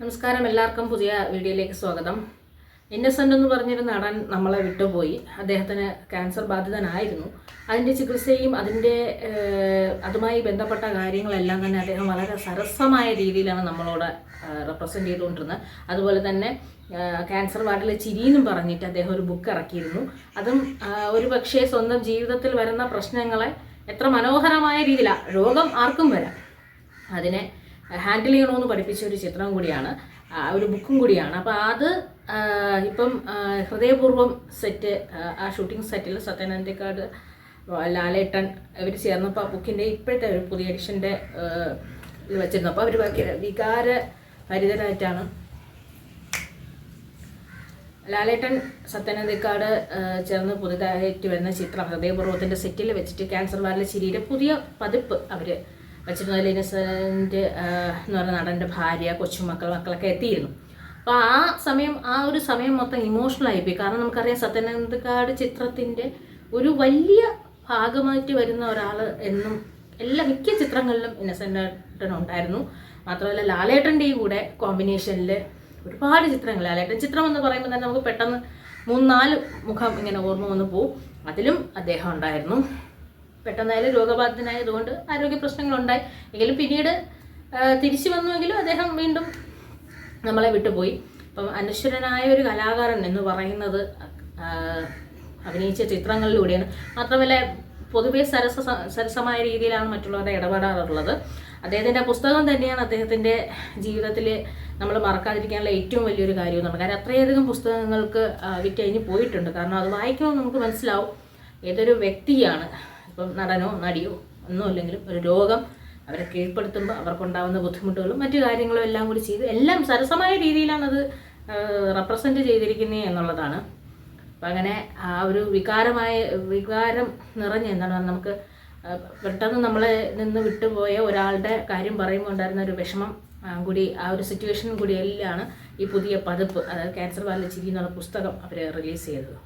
നമസ്കാരം എല്ലാവർക്കും പുതിയ വീഡിയോയിലേക്ക് സ്വാഗതം. ഇന്നസെന്റ് എന്ന് പറഞ്ഞൊരു നടൻ നമ്മളെ വിട്ടുപോയി. അദ്ദേഹത്തിന് ക്യാൻസർ ബാധിതനായിരുന്നു. അതിന്റെ ചികിത്സയും അതിന്റെ അതുമായി ബന്ധപ്പെട്ട കാര്യങ്ങളെല്ലാം തന്നെ അദ്ദേഹം വളരെ സരസമായ രീതിയിലാണ് നമ്മളോട് റെപ്രസെന്റ് ചെയ്തുകൊണ്ടിരുന്നത്. അതുപോലെ തന്നെ ക്യാൻസർ വാർഡിലെ ചിരിയെന്നും പറഞ്ഞിട്ട് അദ്ദേഹം ഒരു ബുക്ക് ഇറക്കിയിരുന്നു. അതും ഒരു പക്ഷേ സ്വന്തം ജീവിതത്തിൽ വരുന്ന പ്രശ്നങ്ങളെ എത്ര മനോഹരമായ രീതിയിലാണ് രോഗം ആർക്കും വരാം. അതിനെ ഹാൻഡിൽ ചെയ്യണമെന്ന് പഠിപ്പിച്ച ഒരു ചിത്രം കൂടിയാണ്. ഒരു ബുക്കും കൂടിയാണ്. അപ്പോൾ അത് ഇപ്പം ഹൃദയപൂർവം സെറ്റ് ആ, ഷൂട്ടിംഗ് സെറ്റിൽ സത്യനന്ദിക്കാട് ലാലേട്ടൻ ഇവർ ചേർന്നപ്പോൾ ആ ബുക്കിന്റെ ഇപ്പോഴത്തെ ഒരു പുതിയ എഡിഷന്റെ ഇത് വെച്ചിരുന്നു. അപ്പോൾ അവർ വികാര ഹരിതരായിട്ടാണ് ലാലേട്ടൻ സത്യനന്ദിക്കാട് ചേർന്ന് പുതുതായിട്ട് വരുന്ന ചിത്രം ഹൃദയപൂർവത്തിന്റെ സെറ്റിൽ വെച്ചിട്ട് ക്യാൻസർ വാർഡിലെ ചിരിയുടെ പുതിയ പതിപ്പ് അവർ വെച്ചിരുന്നു അതിൽ ഇന്നസെന്റ് എന്ന് പറഞ്ഞ നടന്റെ ഭാര്യ കൊച്ചുമക്കൾ മക്കളൊക്കെ എത്തിയിരുന്നു. അപ്പോൾ ആ സമയം ആ ഒരു സമയം മൊത്തം ഇമോഷണൽ ആയിപ്പോയി. കാരണം നമുക്കറിയാം സത്യനന്ദക്കാട് ചിത്രത്തിന്റെ ഒരു വലിയ ഭാഗമായിട്ട് വരുന്ന ഒരാൾ എന്നും എല്ലാ മിക്ക ചിത്രങ്ങളിലും ഇന്നസെന്റ് ഉണ്ടായിരുന്നു. മാത്രമല്ല ലാലേട്ടന്റെയും കൂടെ കോമ്പിനേഷനിൽ ഒരുപാട് ചിത്രങ്ങൾ. ലാലേട്ടൻ ചിത്രം എന്ന് പറയുമ്പോൾ തന്നെ നമുക്ക് പെട്ടെന്ന് മൂന്നാൽ മുഖം ഇങ്ങനെ ഓർമ്മ വന്ന് പോവും. അതിലും അദ്ദേഹം ഉണ്ടായിരുന്നു. പെട്ടെന്നായാലും രോഗബാധിതനായതുകൊണ്ട് ആരോഗ്യ പ്രശ്നങ്ങളുണ്ടായി. എങ്കിലും പിന്നീട് തിരിച്ചു വന്നുവെങ്കിലും അദ്ദേഹം വീണ്ടും നമ്മളെ വിട്ടുപോയി. അപ്പം അനശ്വരനായ ഒരു കലാകാരൻ എന്ന് പറയുന്നത് അഭിനയിച്ച ചിത്രങ്ങളിലൂടെയാണ്. മാത്രമല്ല പൊതുവെ സരസ സരസമായ രീതിയിലാണ് മറ്റുള്ളവരെ ഇടപെടാറുള്ളത്. അദ്ദേഹത്തിന്റെ പുസ്തകം തന്നെയാണ് അദ്ദേഹത്തിന്റെ ജീവിതത്തിൽ നമ്മൾ മറക്കാതിരിക്കാനുള്ള ഏറ്റവും വലിയൊരു കാര്യം എന്നുള്ളത് കാരണം അത്രയധികം പുസ്തകങ്ങൾക്ക് വിറ്റ് വിറ്റഴിഞ്ഞ് പോയിട്ടുണ്ട്. കാരണം അത് വായിക്കുമ്പോൾ നമുക്ക് മനസ്സിലാവും ഏതൊരു വ്യക്തിയാണ് ഇപ്പം നടനോ നടിയോ ഒന്നുമില്ലെങ്കിലും ഒരു രോഗം അവരെ കീഴ്പ്പെടുത്തുമ്പോൾ അവർക്കുണ്ടാകുന്ന ബുദ്ധിമുട്ടുകളും മറ്റു കാര്യങ്ങളും എല്ലാം കൂടി ചെയ്ത് എല്ലാം സരസമായ രീതിയിലാണത് റെപ്രസെന്റ് ചെയ്തിരിക്കുന്നത് എന്നുള്ളതാണ്. അപ്പം അങ്ങനെ ആ ഒരു വികാരമായ വികാരം നിറഞ്ഞ എന്താണ് നമുക്ക് പെട്ടെന്ന് നമ്മളെ നിന്ന് വിട്ടുപോയ ഒരാളുടെ കാര്യം പറയുമ്പോൾ ഉണ്ടായിരുന്ന ഒരു വിഷമം കൂടി ആ ഒരു സിറ്റുവേഷനും കൂടി എല്ലാം ഈ പുതിയ പതിപ്പ് അതായത് ക്യാൻസർ ബാലിച്ചിരിക്കുന്ന ചിരി എന്നുള്ള പുസ്തകം അവർ റിലീസ് ചെയ്തത്.